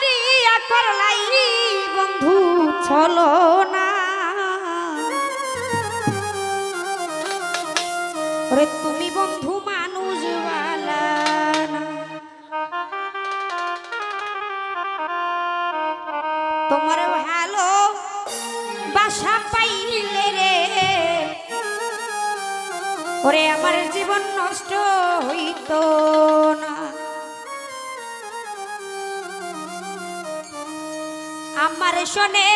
করিয়া করলাই বন্ধু, চলো না। ওরে তুমি বন্ধু মানুষ তোমার ভালো বাসা পাইলে রে। ওরে আমার জীবন নষ্ট হইতো। আমার শোনে।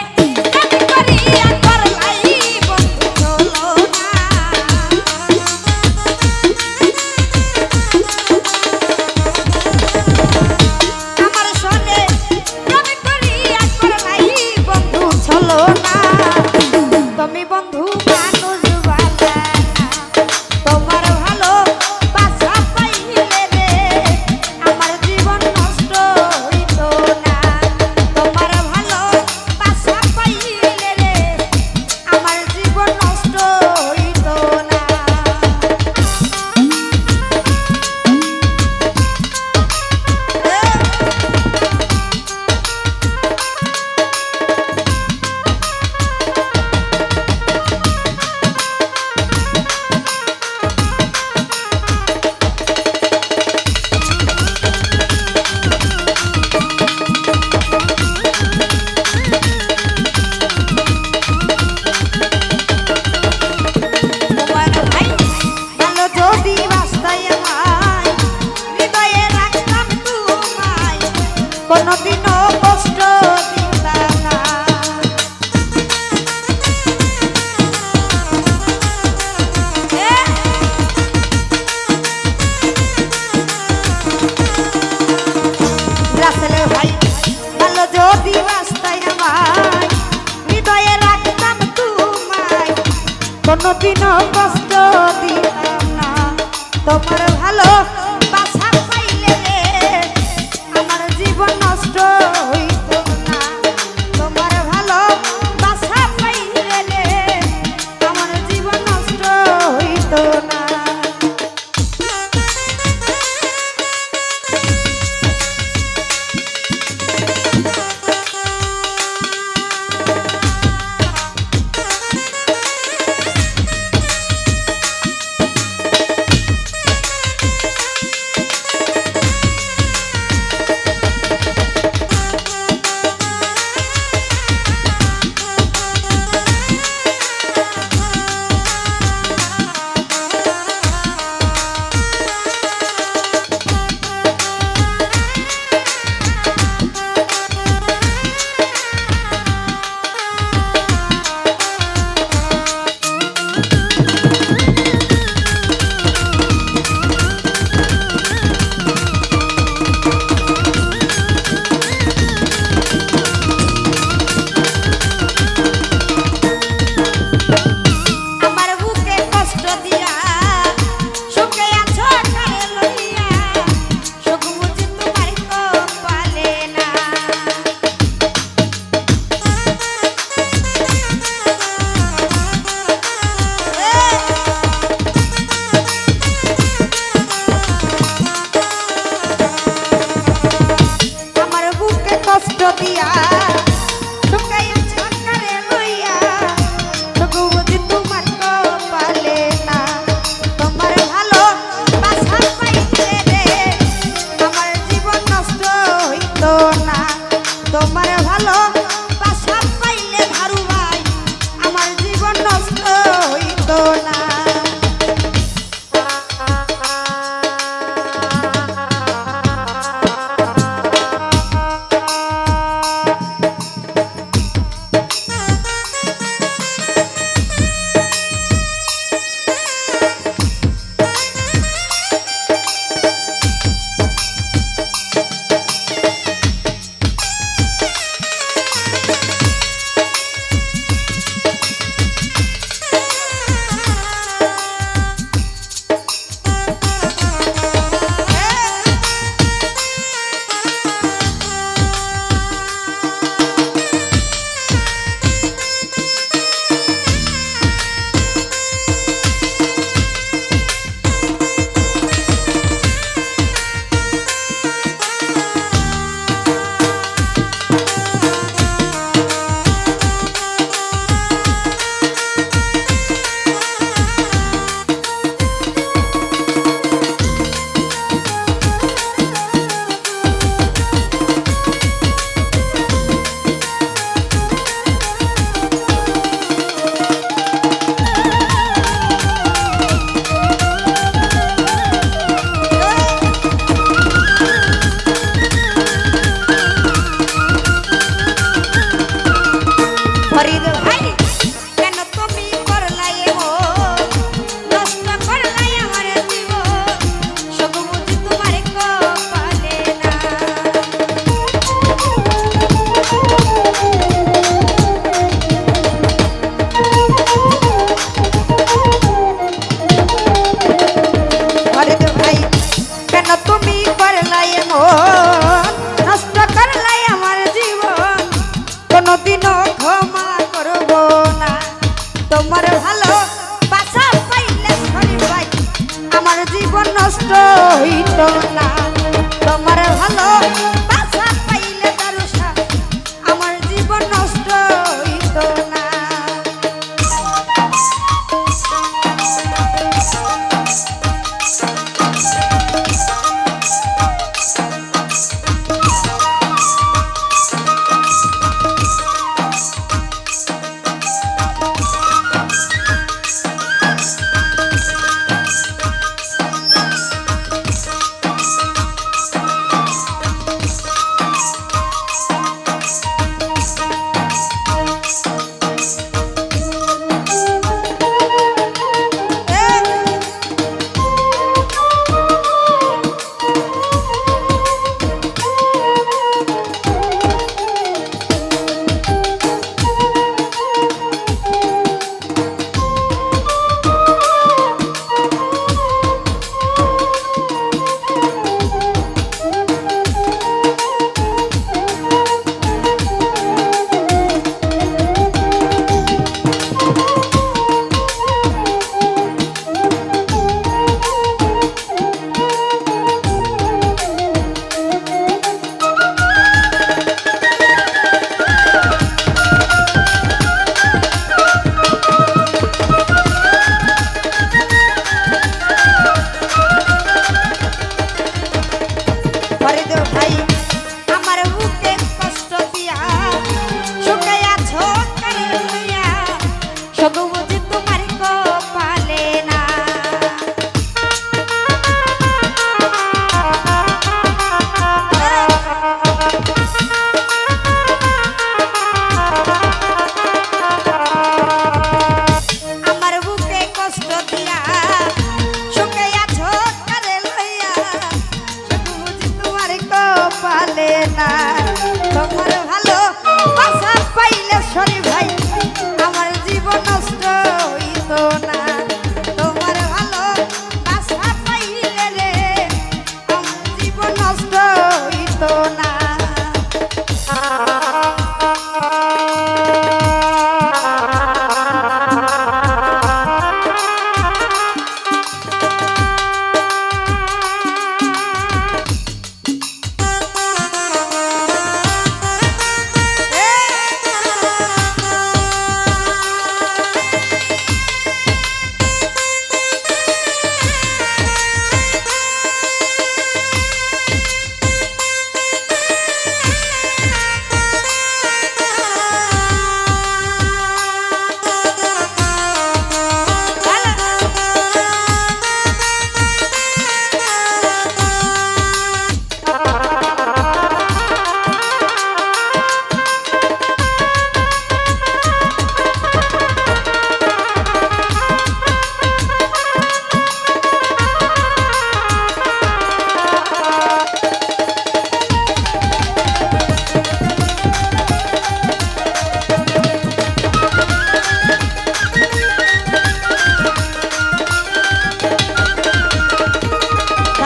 কোনোদিনও কষ্ট দিতাম না। তোমার ভালো বাসা পাইলে আমার জীবন নষ্ট হইতো না। তোমার ভালো বাসা পাইলে আমার জীবন নষ্ট হইতো না।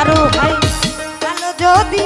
কারও ভাই। কালো যদি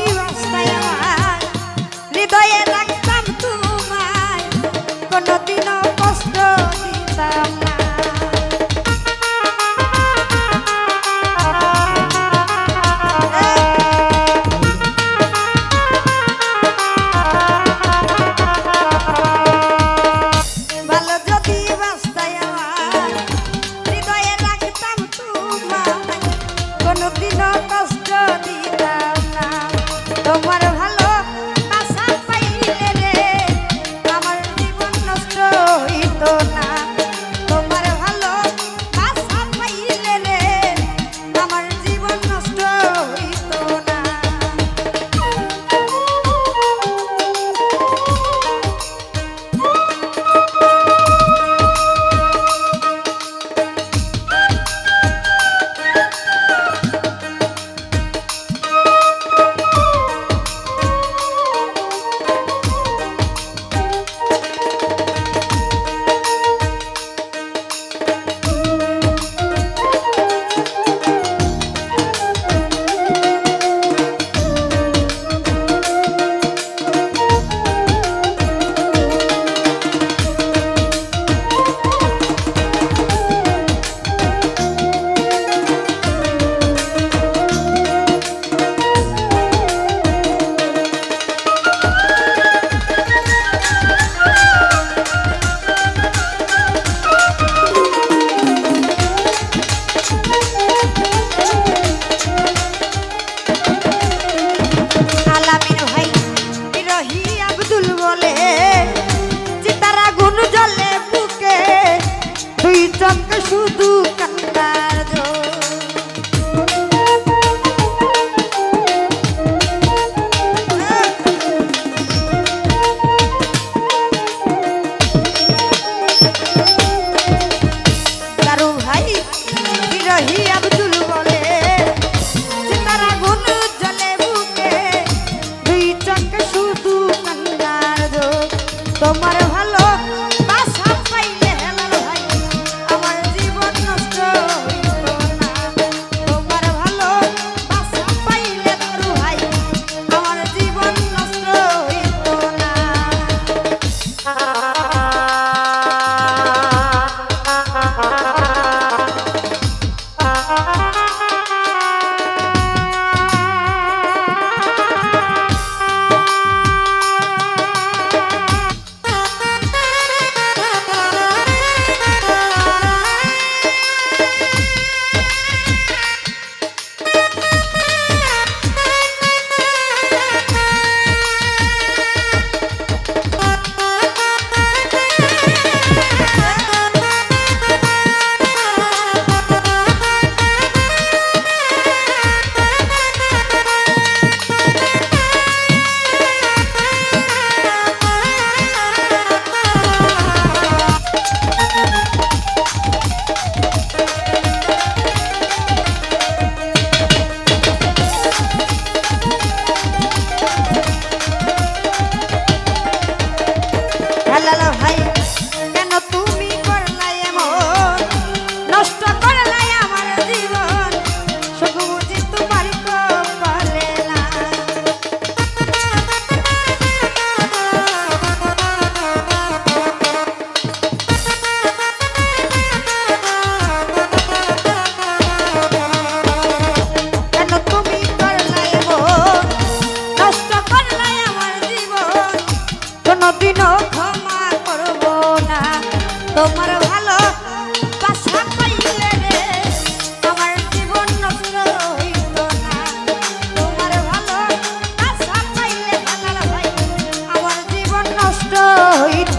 যাক শুধু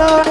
বাসা